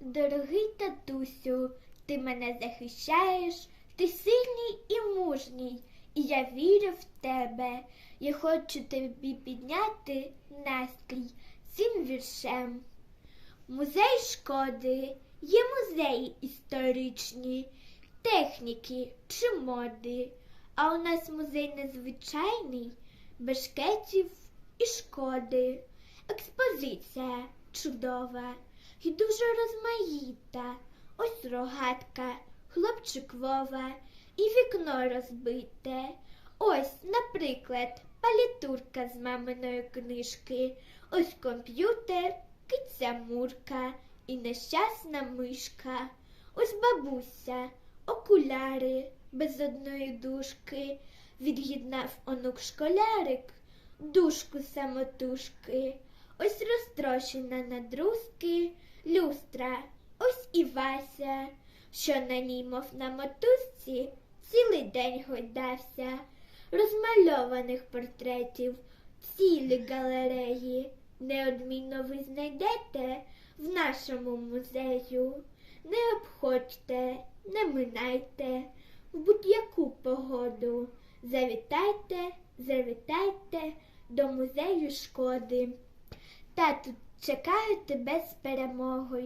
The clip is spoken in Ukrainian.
Дорогий татусю, ти мене захищаєш, ти сильний і мужній, і я вірю в тебе. Я хочу тобі підняти настрій цим віршем. Музей шкоди є музеї історичні, техніки чи моди. А у нас музей незвичайний, бешкетів і шкоди. Експозиція чудова і дуже розмаїта. Ось рогатка, хлопчик Вова і вікно розбите. Ось, наприклад, палітурка з маминої книжки, ось комп'ютер, киця Мурка і нещасна мишка. Ось бабуся, окуляри без одної дужки. Від'єднав онук школярик дужку самотужки. Ось розтрощена на друзки люстра, ось і Вася, що на ній, мов на мотузці, цілий день гойдався. Розмальованих портретів цілі галереї. Неодмінно ви знайдете в нашому музею. Не обходьте, не минайте в будь-яку погоду. Завітайте, завітайте до музею шкоди. Тату чекаю тебе з перемогою.